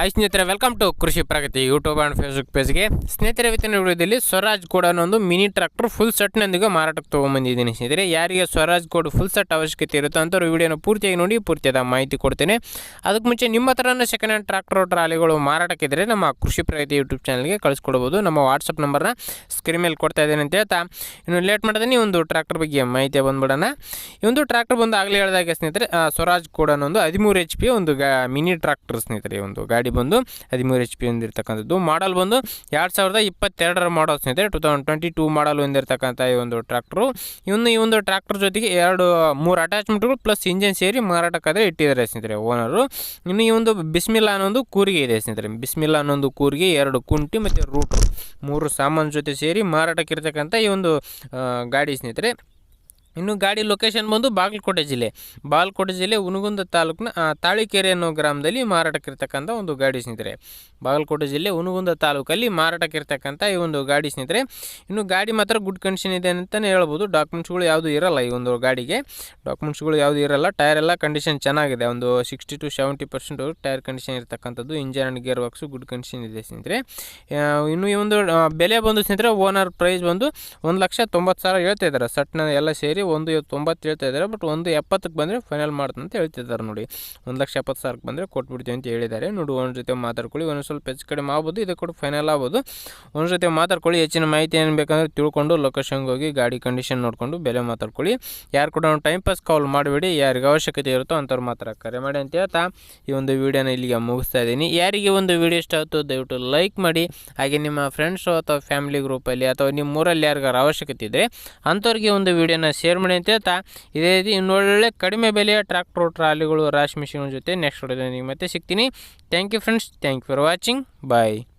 Hi ಸ್ನೇಹಿತರೆ welcome to Krishi Pragati YouTube and Facebook ಪೇಜ್ಗೆ ಸ್ನೇಹಿತರೆ, ಇವತ್ತಿನ ವಿಡಿಯೋದಲ್ಲಿ ಸ್ವರಾಜ್ ಕೂಡ ಒಂದು ಮಿನಿ ಟ್ರಾಕ್ಟರ್ ಫುಲ್ ಸೆಟ್ನೊಂದಿಗೆ ಮಾರಾಟಕ್ಕೆ ತೊಗೊಂಬಂದಿದ್ದೀನಿ ಸ್ನೇಹಿತರೆ. ಯಾರಿಗೆ ಸ್ವರಾಜ್ ಕೋಡ್ ಫುಲ್ ಸೆಟ್ ಅವಶ್ಯಕತೆ ಇರುತ್ತೋ ಅಂಥವ್ರು ವಿಡಿಯೋನ ಪೂರ್ತಿಯಾಗಿ ನೋಡಿ, ಪೂರ್ತಿಯಾದ ಮಾಹಿತಿ ಕೊಡ್ತೇನೆ. ಅದಕ್ಕೆ ಮುಂಚೆ ನಿಮ್ಮ ಹತ್ರನೇ ಸೆಕೆಂಡ್ ಹ್ಯಾಂಡ್ ಟ್ರಾಕ್ಟರ್ ಟ್ರಾಲಿಗಳು ಮಾರಾಟಕ್ಕಿದ್ರೆ ನಮ್ಮ ಕೃಷಿ ಪ್ರಗತಿ ಯೂಟ್ಯೂಬ್ ಚಾನಲ್ಗೆ ಕಳಿಸ್ಕೊಡ್ಬೋದು. ನಮ್ಮ ವಾಟ್ಸಪ್ ನಂಬರ್ನ ಸ್ಕ್ರೀನ್ ಮೇಲೆ ಕೊಡ್ತಾ ಇದ್ದೇನೆ ಅಂತ ಹೇಳ್ತಾ. ಇನ್ನು ಲೇಟ್ ಮಾಡಿದ್ರೆ ಈ ಒಂದು ಟ್ರಾಕ್ಟರ್ ಬಗ್ಗೆ ಮಾಹಿತಿ ಬಂದ್ಬಿಡೋಣ. ಈ ಒಂದು ಟ್ರಾಕ್ಟರ್ ಬಂದು ಆಗಲೇ ಹೇಳಿದಾಗೆ ಸ್ನೇಹಿತರೆ ಸ್ವರಾಜ್ ಕೂಡ ಒಂದು ಹದಿಮೂರು ಎಚ್ ಪಿ ಒಂದು ಗಾ, ಮಿನಿ ಟ್ರಾಕ್ಟರ್ ಸ್ನೇಹಿತರೆ ಒಂದು ಗಾಡಿ ಬಂದು ಹದಿಮೂರು ಎಚ್ ಪಿ ಹೊಂದಿರತಕ್ಕಂಥದ್ದು. ಮಾಡಲ್ ಬಂದು ಎರಡು ಸಾವಿರದ ಇಪ್ಪತ್ತೆರಡರ ಮಾಡಲ್ ಸ್ನೇಹಿತರೆ two thousand twenty two model ಹೊಂದಿರತಕ್ಕಂಥ ಈ ಒಂದು ಟ್ರ್ಯಾಕ್ಟ್ರು ಇನ್ನು ಈ ಒಂದು ಟ್ರ್ಯಾಕ್ಟರ್ ಜೊತೆಗೆ ಎರಡು, ಮೂರು ಅಟ್ಯಾಚ್ಮೆಂಟ್ಗಳು ಪ್ಲಸ್ ಇಂಜಿನ್ ಸೇರಿ ಮಾರಾಟಕ್ಕಾದರೆ ಇಟ್ಟಿದ್ದಾರೆ ಸ್ನೇಹಿತರೆ ಓನರು ಇನ್ನು ಈ ಒಂದು ಬಿಸ್ಮಿಲ್ಲಾ ಅನ್ನೋದು ಕೂರಿಗೆ ಇದೆ ಸ್ನೇಹಿತರೆ. ಬಿಸ್ಮಿಲ್ಲಾ ಅನ್ನೊಂದು ಕೂರಿಗೆ ಎರಡು ಕುಂಟಿ ಮತ್ತು ರೂಟ್ರು ಮೂರು ಸಾಮಾನು ಜೊತೆ ಸೇರಿ ಮಾರಾಟಕ್ಕಿರ್ತಕ್ಕಂಥ ಈ ಒಂದು ಗಾಡಿ ಸ್ನೇಹಿತರೆ. ಇನ್ನು ಗಾಡಿ ಲೊಕೇಶನ್ ಬಂದು ಬಾಗಲಕೋಟೆ ಜಿಲ್ಲೆ. ಬಾಗಲಕೋಟೆ ಜಿಲ್ಲೆ ಉನಗುಂದ ತಾಲೂಕಿನ ತಾಳಿಕೆರೆ ಅನ್ನೋ ಗ್ರಾಮದಲ್ಲಿ ಮಾರಾಟಕ್ಕಿರ್ತಕ್ಕಂಥ ಒಂದು ಗಾಡಿ ಸ್ನೇಹಿತರೆ. ಬಾಗಲಕೋಟೆ ಜಿಲ್ಲೆ ಉನಗುಂದ ತಾಲೂಕಲ್ಲಿ ಮಾರಾಟಕ್ಕಿರ್ತಕ್ಕಂಥ ಈ ಒಂದು ಗಾಡಿ ಸ್ನೇಹಿತರೆ. ಇನ್ನು ಗಾಡಿ ಮಾತ್ರ ಗುಡ್ ಕಂಡೀಷನ್ ಇದೆ ಅಂತಲೇ ಹೇಳ್ಬೋದು. ಡಾಕ್ಯುಮೆಂಟ್ಸ್ಗಳು ಯಾವುದು ಇರಲ್ಲ ಈ ಒಂದು ಗಾಡಿಗೆ. ಡಾಕ್ಯುಮೆಂಟ್ಸ್ಗಳು ಯಾವುದು ಇರಲ್ಲ. ಟೈರ್ ಎಲ್ಲ ಕಂಡೀಷನ್ ಚೆನ್ನಾಗಿದೆ. ಒಂದು sixty to seventy percent tyre condition ಇರ್ತಕ್ಕಂಥದ್ದು. Engine and gear box good condition ಇದೆ ಸ್ನೇಹಿತರೆ. ಇನ್ನು ಈ ಒಂದು ಬೆಲೆ ಬಂದು ಸ್ನೇಹಿತರೆ ಓನರ್ ಪ್ರೈಸ್ ಬಂದು ಒಂದು ಲಕ್ಷ ತೊಂಬತ್ತು ಸಾವಿರ ಹೇಳ್ತಾ ಇದ್ದಾರೆ. ಸಟ್ನ ಎಲ್ಲ ಸೇರಿ ಒಂದು ತೊಂಬತ್ತು ಹೇಳ್ತಾ ಇದ್ದಾರೆ, ಬಟ್ ಒಂದು ಎಪ್ಪತ್ತಕ್ಕೆ ಬಂದರೆ ಫೈನಲ್ ಮಾಡ್ತಾನೆ ಅಂತ ಹೇಳ್ತಿದ್ದಾರೆ ನೋಡಿ. ಒಂದು ಲಕ್ಷ ಎಪ್ಪತ್ತು ಸಾವಿರಕ್ಕೆ ಬಂದರೆ ಕೊಟ್ಬಿಡ್ತೀವಿ ಅಂತ ಹೇಳಿದ್ದಾರೆ. ನೋಡಿ ಒಂದು ಜೊತೆ ಮಾತಾಡ್ಕೊಳ್ಳಿ ಒಂದು ಸ್ವಲ್ಪ ಹೆಚ್ಚು ಕಡಿಮೆ ಆಗ್ಬೋದು, ಇದು ಕೂಡ ಫೈನಲ್ ಆಗ್ಬೋದು. ಒಂದು ಜೊತೆ ಮಾತಾಡ್ಕೊಳ್ಳಿ, ಹೆಚ್ಚಿನ ಮಾಹಿತಿ ಏನು ಬೇಕಂದ್ರೆ ತಿಳ್ಕೊಂಡು ಲೊಕೇಶನ್ಗೆ ಹೋಗಿ, ಗಾಡಿ ಕಂಡೀಷನ್ ನೋಡಿಕೊಂಡು, ಬೆಲೆ ಮಾತಾಡ್ಕೊಳ್ಳಿ. ಯಾರು ಕೂಡ ಟೈಮ್ ಪಾಸ್ ಕಾಲ್ ಮಾಡಬೇಡಿ, ಯಾರಿಗೆ ಅವಶ್ಯಕತೆ ಇರುತ್ತೋ ಅಂಥವ್ರು ಮಾತ್ರ ಕರೆ ಮಾಡಿ ಅಂತ ಹೇಳ್ತಾ ಈ ಒಂದು ವಿಡಿಯೋನ ಇಲ್ಲಿಗೆ ಮುಗಿಸ್ತಾ ಇದ್ದೀನಿ. ಯಾರಿಗೆ ಒಂದು ವಿಡಿಯೋ ಇಷ್ಟ ಆಯಿತು ದಯವಿಟ್ಟು ಲೈಕ್ ಮಾಡಿ. ಹಾಗೆ ನಿಮ್ಮ ಫ್ರೆಂಡ್ಸು ಅಥವಾ ಫ್ಯಾಮಿಲಿ ಗ್ರೂಪಲ್ಲಿ ಅಥವಾ ನಿಮ್ಮ ಊರಲ್ಲಿ ಯಾರಿಗಾರ ಅವಶ್ಯಕತೆ ಇದ್ದರೆ ಅಂಥವ್ರಿಗೆ ಒಂದು ವಿಡಿಯೋನ ಶೇರ್ ಮಾಡಿ ಅಂತ ಹೇಳ್ತಾ, ಇದೇ ರೀತಿ ಇನ್ನೊಳ್ಳೆ ಕಡಿಮೆ ಬೆಲೆಯ ಟ್ರ್ಯಾಕ್ಟರ್ ಟ್ರಾಲಿಗಳು, ರಾಶಿ ಮಿಷಿನ್ ಜೊತೆ ನೆಕ್ಸ್ಟ್ ವಿಡಿಯೋದಲ್ಲಿ ಮತ್ತೆ ಸಿಗ್ತೀನಿ. Thank you friends thank you for watching bye